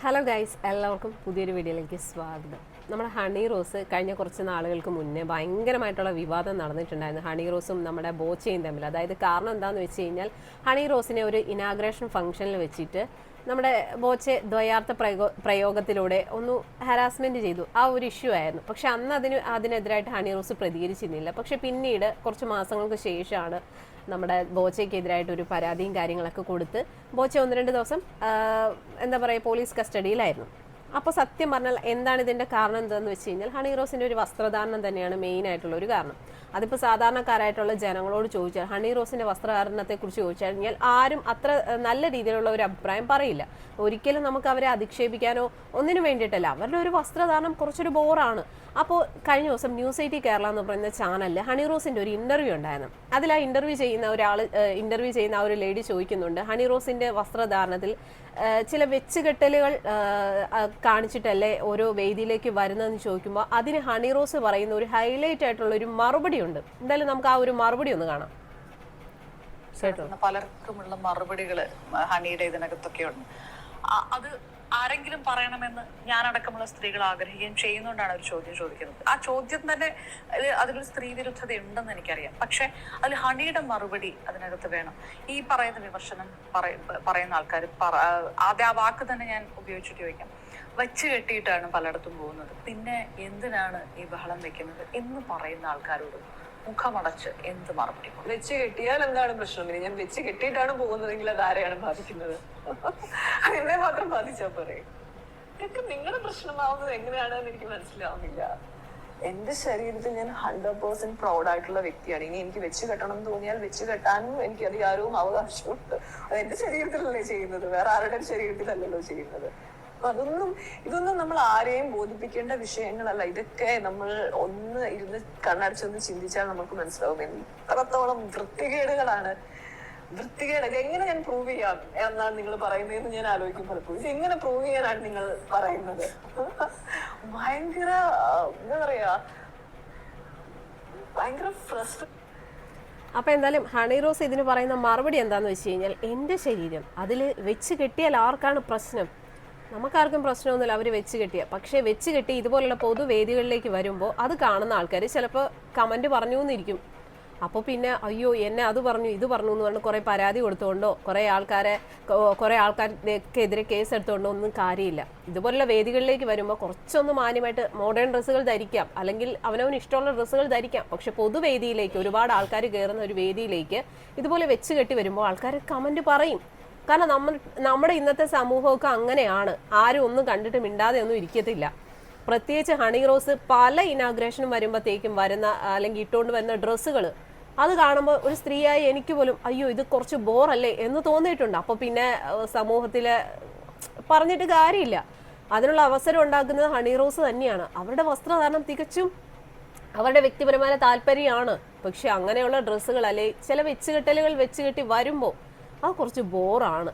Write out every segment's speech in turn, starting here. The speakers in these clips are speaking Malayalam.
ഹലോ ഗൈസ് എല്ലാവർക്കും പുതിയൊരു വീഡിയോയിലേക്ക് സ്വാഗതം. നമ്മുടെ ഹണി റോസ് കഴിഞ്ഞ കുറച്ച് നാളുകൾക്ക് മുന്നേ ഭയങ്കരമായിട്ടുള്ള വിവാദം നടന്നിട്ടുണ്ടായിരുന്നു. ഹണി റോസും നമ്മുടെ ബോച്ചയും തമ്മിൽ. അതായത് കാരണം എന്താണെന്ന് വെച്ച് കഴിഞ്ഞാൽ ഹണി റോസിനെ ഒരു ഇനാഗ്രേഷൻ ഫംഗ്ഷനിൽ വെച്ചിട്ട് നമ്മുടെ ബോച്ചെ ദ്വയാർത്ഥ പ്രയോ പ്രയോഗത്തിലൂടെ ഒന്ന് ഹരാസ്മെന്റ് ചെയ്തു. ആ ഒരു ഇഷ്യൂ ആയിരുന്നു. പക്ഷെ അന്ന് അതിന് അതിനെതിരായിട്ട് ഹണി റോസ് പ്രതികരിച്ചിരുന്നില്ല. പക്ഷെ പിന്നീട് കുറച്ച് മാസങ്ങൾക്ക് ശേഷമാണ് നമ്മുടെ ബോച്ചയ്ക്കെതിരായിട്ട് ഒരു പരാതിയും കാര്യങ്ങളൊക്കെ കൊടുത്ത് ബോച്ച ഒന്ന് രണ്ട് ദിവസം എന്താ പറയുക പോലീസ് കസ്റ്റഡിയിലായിരുന്നു. അപ്പോൾ സത്യം പറഞ്ഞാൽ എന്താണ് ഇതിന്റെ കാരണം എന്താണെന്ന് വെച്ച് കഴിഞ്ഞാൽ ഹണി റോസിന്റെ ഒരു വസ്ത്രധാരണം തന്നെയാണ് മെയിൻ ആയിട്ടുള്ള ഒരു കാരണം. അതിപ്പോൾ സാധാരണക്കാരായിട്ടുള്ള ജനങ്ങളോട് ചോദിച്ചാൽ ഹണി റോസിന്റെ വസ്ത്രധാരണത്തെക്കുറിച്ച് ചോദിച്ചാൽ കഴിഞ്ഞാൽ ആരും അത്ര നല്ല രീതിയിലുള്ള ഒരു അഭിപ്രായം പറയില്ല. ഒരിക്കലും നമുക്ക് അവരെ അധിക്ഷേപിക്കാനോ ഒന്നിനു വേണ്ടിയിട്ടല്ല. അവരുടെ ഒരു വസ്ത്രധാരണം കുറച്ചൊരു ബോറാണ്. അപ്പോൾ കഴിഞ്ഞ ദിവസം ന്യൂസ് എയ്റ്റി കേരള എന്ന് പറയുന്ന ചാനലിൽ ഹണി റോസിന്റെ ഒരു ഇന്റർവ്യൂ ഉണ്ടായിരുന്നു. അതിൽ ആ ഇന്റർവ്യൂ ചെയ്യുന്ന ഒരാൾ ഇന്റർവ്യൂ ചെയ്യുന്ന ആ ഒരു ലേഡി ചോദിക്കുന്നുണ്ട് ഹണി റോസിന്റെ വസ്ത്രധാരണത്തിൽ ചില വെച്ചുകെട്ടലുകൾ കാണിച്ചിട്ടല്ലേ ഓരോ വേദിയിലേക്ക് വരുന്നതെന്ന് ചോദിക്കുമ്പോൾ അതിന് ഹണി റോസ് പറയുന്ന ഒരു ഹൈലൈറ്റ് ആയിട്ടുള്ള ഒരു മറുപടി ഉണ്ട് എന്തായാലും നമുക്ക് ആ ഒരു മറുപടി ഒന്ന് കാണാം. പലർക്കുമുള്ള മറുപടികൾ ഹണിയുടെ ഇതിനകത്തൊക്കെ ഉണ്ട്. അത് ആരെങ്കിലും പറയണമെന്ന് ഞാനടക്കമുള്ള സ്ത്രീകൾ ആഗ്രഹിക്കുകയും ചെയ്യുന്നുകൊണ്ടാണ് ഒരു ചോദ്യം ചോദിക്കുന്നത്. ആ ചോദ്യം തന്നെ അതിലൊരു സ്ത്രീ വിരുദ്ധത ഉണ്ടെന്ന് എനിക്കറിയാം. പക്ഷെ അതിൽ ഹണിയുടെ മറുപടി അതിനകത്ത് വേണം. ഈ പറയുന്ന വിമർശനം പറയുന്ന ആൾക്കാർ ആദ്യ ആ വാക്ക് തന്നെ ഞാൻ ഉപയോഗിച്ചിട്ട് ചോദിക്കാം. വച്ച് കെട്ടിയിട്ടാണ് പലയിടത്തും പോകുന്നത്. പിന്നെ എന്തിനാണ് ഈ ബഹളം വെക്കുന്നത് എന്ന് പറയുന്ന ആൾക്കാരോട് മുഖമടച്ച് എന്ത് മറുപടി? വെച്ച് കെട്ടിയാൽ എന്താണ് പ്രശ്നം? ഇനി ഞാൻ വെച്ച് കെട്ടിയിട്ടാണ് പോകുന്നതെങ്കിൽ അത് ആരെയാണ് ബാധിക്കുന്നത്? എന്നെ മാത്രം ബാധിച്ചാ പറയും ഇതൊക്കെ നിങ്ങളുടെ പ്രശ്നമാവുന്നത് എങ്ങനെയാണെന്ന് എനിക്ക് മനസ്സിലാവുന്നില്ല. എന്റെ ശരീരത്തിൽ ഞാൻ ഹൺഡ്രഡ് പേഴ്സെന്റ് പ്രൗഡ് ആയിട്ടുള്ള വ്യക്തിയാണ്. ഇനി എനിക്ക് വെച്ച് കെട്ടണം എന്ന് തോന്നിയാൽ വെച്ച് കെട്ടാനും എനിക്ക് അധികാരവും അവകാശമുണ്ട് അത് എന്റെ ശരീരത്തിലല്ലേ ചെയ്യുന്നത്. വേറെ ആരുടെ ശരീരത്തിലല്ലല്ലോ ചെയ്യുന്നത്. അതൊന്നും ഇതൊന്നും നമ്മൾ ആരെയും ബോധിപ്പിക്കേണ്ട വിഷയങ്ങളല്ല. ഇതൊക്കെ നമ്മൾ ഒന്ന് ഇരുന്ന് കണ്ണടച്ചൊന്ന് ചിന്തിച്ചാൽ നമുക്ക് മനസ്സിലാവും. എത്രത്തോളം വൃത്തികേടുകളാണ്. വൃത്തികേട് എങ്ങനെ ഞാൻ പ്രൂവ് ചെയ്യാം എന്നാണ് നിങ്ങൾ പറയുന്നതെന്ന് ഞാൻ ആലോചിക്കും പലപ്പോഴും ഇത് എങ്ങനെ പ്രൂവ് ചെയ്യാനാണ് നിങ്ങൾ പറയുന്നത്? ഭയങ്കര എന്താ പറയാ ഭയങ്കര ഫ്രസ്ട്രേ അപ്പോൾ എന്തായാലും ഹണി റോസ് ഇതിന് പറയുന്ന മറുപടി എന്താണെന്ന് വെച്ച് കഴിഞ്ഞാൽ എന്റെ ശരീരം അതിൽ വെച്ച് കെട്ടിയാൽ ആർക്കാണ് പ്രശ്നം? നമുക്കാർക്കും പ്രശ്നമൊന്നുമില്ല. അവർ വെച്ച് കെട്ടിയ. പക്ഷേ വെച്ച് കെട്ടി ഇതുപോലുള്ള പൊതുവേദികളിലേക്ക് വരുമ്പോൾ അത് കാണുന്ന ആൾക്കാർ ചിലപ്പോൾ കമന്റ് പറഞ്ഞു എന്നിരിക്കും അപ്പോൾ പിന്നെ അയ്യോ എന്നെ അത് പറഞ്ഞു ഇത് പറഞ്ഞു എന്ന് പറഞ്ഞ് കുറേ പരാതി കൊടുത്തുകൊണ്ടോ കുറേ ആൾക്കാരെ കുറേ ആൾക്കാർക്കെതിരെ കേസ് എടുത്തുകൊണ്ടോ ഒന്നും കാര്യമില്ല. ഇതുപോലുള്ള വേദികളിലേക്ക് വരുമ്പോൾ കുറച്ചൊന്ന് മാന്യമായിട്ട് മോഡേൺ ഡ്രസ്സുകൾ ധരിക്കാം. അല്ലെങ്കിൽ അവനവന് ഇഷ്ടമുള്ള ഡ്രസ്സുകൾ ധരിക്കാം. പക്ഷെ പൊതുവേദിയിലേക്ക് ഒരുപാട് ആൾക്കാർ കയറുന്ന ഒരു വേദിയിലേക്ക് ഇതുപോലെ വെച്ച് കെട്ടി വരുമ്പോൾ ആൾക്കാർ കമന്റ് പറയും. കാരണം നമ്മൾ നമ്മുടെ ഇന്നത്തെ സമൂഹമൊക്കെ അങ്ങനെയാണ്. ആരും ഒന്നും കണ്ടിട്ട് മിണ്ടാതെ ഒന്നും ഇരിക്കത്തില്ല. പ്രത്യേകിച്ച് ഹണി റോസ് പല ഇനാഗ്രേഷനും വരുമ്പോഴത്തേക്കും വരുന്ന അല്ലെങ്കിൽ ഇട്ടുകൊണ്ട് വരുന്ന ഡ്രസ്സുകൾ അത് കാണുമ്പോൾ ഒരു സ്ത്രീയായി എനിക്ക് പോലും അയ്യോ ഇത് കുറച്ച് ബോറല്ലേ? എന്ന് തോന്നിയിട്ടുണ്ട്. അപ്പോൾ പിന്നെ സമൂഹത്തിൽ പറഞ്ഞിട്ട് കാര്യമില്ല. അതിനുള്ള അവസരം ഉണ്ടാക്കുന്നത് ഹണി റോസ് തന്നെയാണ്. അവരുടെ വസ്ത്രധാരണം തികച്ചും അവരുടെ വ്യക്തിപരമായ താല്പര്യമാണ്. പക്ഷെ അങ്ങനെയുള്ള ഡ്രസ്സുകൾ അല്ലെ ചില വെച്ചുകെട്ടലുകൾ വെച്ചുകെട്ടി വരുമ്പോൾ അത് കുറച്ച് ബോറാണ്.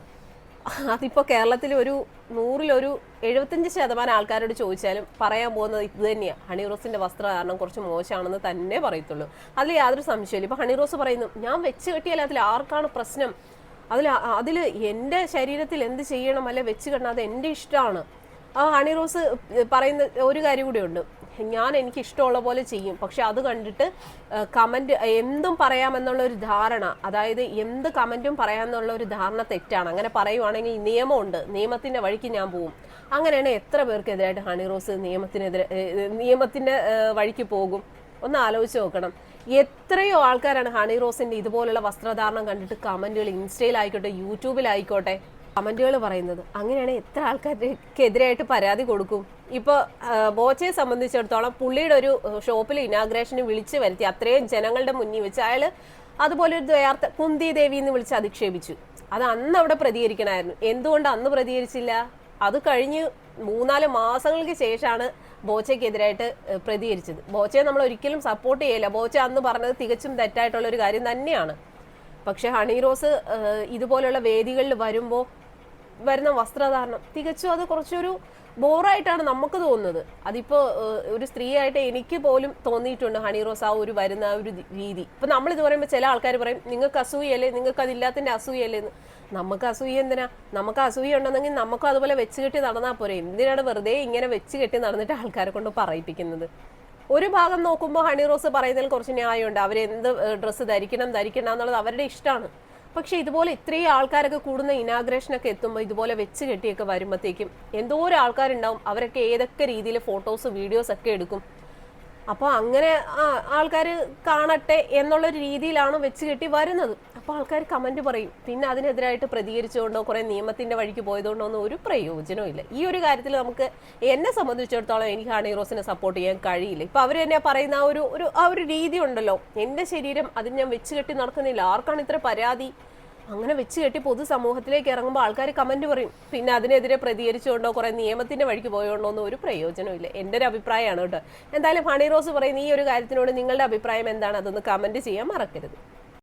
അതിപ്പോൾ കേരളത്തിൽ ഒരു നൂറിലൊരു എഴുപത്തഞ്ച് ശതമാനം ആൾക്കാരോട് ചോദിച്ചാലും പറയാൻ പോകുന്നത് ഇത് തന്നെയാണ് ഹണി റോസിന്റെ വസ്ത്രധാരണം കുറച്ച് മോശമാണെന്ന് തന്നെ പറയത്തുള്ളൂ. അതിൽ യാതൊരു സംശയമില്ല ഇപ്പോൾ ഹണി റോസ് പറയുന്നു ഞാൻ വെച്ച് കെട്ടിയാൽ അതിൽ ആർക്കാണ് പ്രശ്നം? അതിൽ അതിൽ എന്റെ ശരീരത്തിൽ എന്ത് ചെയ്യണം? അല്ലെ വെച്ച് കെട്ടണം? അത് എന്റെ ഇഷ്ടമാണ്. ആ ഹണി റോസ് പറയുന്ന ഒരു കാര്യം കൂടിയുണ്ട് ഞാൻ എനിക്ക് ഇഷ്ടമുള്ള പോലെ ചെയ്യും. പക്ഷെ അത് കണ്ടിട്ട് കമന്റ് എന്തും പറയാമെന്നുള്ള ഒരു ധാരണ അതായത് എന്ത് കമന്റും പറയാമെന്നുള്ള ഒരു ധാരണ തെറ്റാണ്. അങ്ങനെ പറയുവാണെങ്കിൽ നിയമമുണ്ട്. നിയമത്തിന്റെ വഴിക്ക് ഞാൻ പോവും. അങ്ങനെയാണ് എത്ര പേർക്കെതിരായിട്ട് ഹണി റോസ് നിയമത്തിനെതിരെ നിയമത്തിന്റെ വഴിക്ക് പോകും? ഒന്ന് ആലോചിച്ച് നോക്കണം. എത്രയോ ആൾക്കാരാണ് ഹണി റോസിന്റെ ഇതുപോലുള്ള വസ്ത്രധാരണം കണ്ടിട്ട് കമന്റുകൾ ഇൻസ്റ്റയിലായിക്കോട്ടെ യൂട്യൂബിലായിക്കോട്ടെ കമന്റുകൾ പറയുന്നത്. അങ്ങനെയാണെങ്കിൽ എത്ര ആൾക്കാർക്കെതിരായിട്ട് പരാതി കൊടുക്കും. ഇപ്പോൾ ബോച്ചയെ സംബന്ധിച്ചിടത്തോളം പുള്ളിയുടെ ഒരു ഷോപ്പിൽ ഇനാഗ്രേഷന് വിളിച്ചു വരുത്തി അത്രയും ജനങ്ങളുടെ മുന്നിൽ വെച്ച് അയാൾ അതുപോലെ ഒരു ദ്വയാർത്ഥ കുന്തി ദേവി എന്ന് വിളിച്ച് അധിക്ഷേപിച്ചു. അത് അന്ന് അവിടെ പ്രതികരിക്കണമായിരുന്നു. എന്തുകൊണ്ട് അന്ന് പ്രതികരിച്ചില്ല? അത് കഴിഞ്ഞ് മൂന്നാൽ മാസങ്ങൾക്ക് ശേഷമാണ് ബോച്ചയ്ക്കെതിരായിട്ട് പ്രതികരിച്ചത്. ബോച്ചയെ നമ്മൾ ഒരിക്കലും സപ്പോർട്ട് ചെയ്യില്ല. ബോച്ച അന്ന് പറഞ്ഞത് തികച്ചും തെറ്റായിട്ടുള്ള ഒരു കാര്യം തന്നെയാണ്. പക്ഷെ ഹണി റോസ് ഇതുപോലുള്ള വേദികളിൽ വരുമ്പോൾ വരുന്ന വസ്ത്രധാരണം. തികച്ചും അത് കുറച്ചൊരു ബോറായിട്ടാണ് നമുക്ക് തോന്നുന്നത്. അതിപ്പോ ഒരു സ്ത്രീയായിട്ട് എനിക്ക് പോലും തോന്നിയിട്ടുണ്ട് ഹണി റോസ് ആ ഒരു വരുന്ന ഒരു രീതി ഇപ്പൊ നമ്മൾ ഇത് പറയുമ്പോൾ ചില ആൾക്കാർ പറയും നിങ്ങൾക്ക് അസൂയല്ലേ നിങ്ങൾക്ക് അതില്ലാത്തതിന്റെ അസൂയല്ലേ എന്ന് നമുക്ക് അസൂയ എന്തിനാ? നമുക്ക് അസൂയ ഉണ്ടെന്നെങ്കിൽ നമുക്കും അതുപോലെ വെച്ച് കെട്ടി നടന്നാൽ പോരെ. എന്തിനാണ് വെറുതെ ഇങ്ങനെ വെച്ച് കെട്ടി നടന്നിട്ട് ആൾക്കാരെ കൊണ്ട് പറയിപ്പിക്കുന്നത്? ഒരു ഭാഗം നോക്കുമ്പോൾ ഹണി റോസ് പറയുന്നതിൽ കുറച്ച് ന്യായമുണ്ട്. അവരെന്ത് ഡ്രസ്സ് ധരിക്കണം ധരിക്കണം എന്നുള്ളത് അവരുടെ ഇഷ്ടമാണ് പക്ഷെ ഇതുപോലെ ഇത്രയും ആൾക്കാരൊക്കെ കൂടുന്ന ഇനാഗ്രേഷനൊക്കെ എത്തുമ്പോൾ ഇതുപോലെ വെച്ച് കെട്ടിയൊക്കെ വരുമ്പോഴത്തേക്കും എന്തോരം ആൾക്കാരുണ്ടാവും. അവരൊക്കെ ഏതൊക്കെ രീതിയിൽ ഫോട്ടോസ് വീഡിയോസ് ഒക്കെ എടുക്കും. അപ്പോൾ അങ്ങനെ ആൾക്കാർ കാണട്ടെ എന്നുള്ളൊരു രീതിയിലാണ് വെച്ച് കെട്ടി വരുന്നത്. അപ്പോൾ ആൾക്കാർ കമന്റ് പറയും പിന്നെ അതിനെതിരായിട്ട് പ്രതികരിച്ചുകൊണ്ടോ കുറേ നിയമത്തിന്റെ വഴിക്ക് പോയതുകൊണ്ടോ ഒന്നും ഒരു പ്രയോജനവും ഇല്ല. ഈ ഒരു കാര്യത്തിൽ നമുക്ക് എന്നെ സംബന്ധിച്ചിടത്തോളം എനിക്ക് ഹണി സപ്പോർട്ട് ചെയ്യാൻ കഴിയില്ല. ഇപ്പം അവർ തന്നെ പറയുന്ന ആ ഒരു ഒരു ആ ഒരു രീതി ഉണ്ടല്ലോ. എന്റെ ശരീരം അതിന് ഞാൻ വെച്ച് കെട്ടി നടക്കുന്നില്ല. ആർക്കാണ് ഇത്ര പരാതി? അങ്ങനെ വെച്ച് കെട്ടി പൊതുസമൂഹത്തിലേക്ക് ഇറങ്ങുമ്പോൾ ആൾക്കാർ കമന്റ് പറയും പിന്നെ അതിനെതിരെ പ്രതികരിച്ചുകൊണ്ടോ കുറേ നിയമത്തിന്റെ വഴിക്ക് പോയോണ്ടോ ഒന്നും ഒരു പ്രയോജനമില്ല എന്റെ ഒരു അഭിപ്രായമാണ് കേട്ടോ. എന്തായാലും ഹണി റോസ് പറയുന്ന ഈ ഒരു കാര്യത്തിനോട് നിങ്ങളുടെ അഭിപ്രായം എന്താണ്? അതൊന്ന് കമന്റ് ചെയ്യാൻ മറക്കരുത്.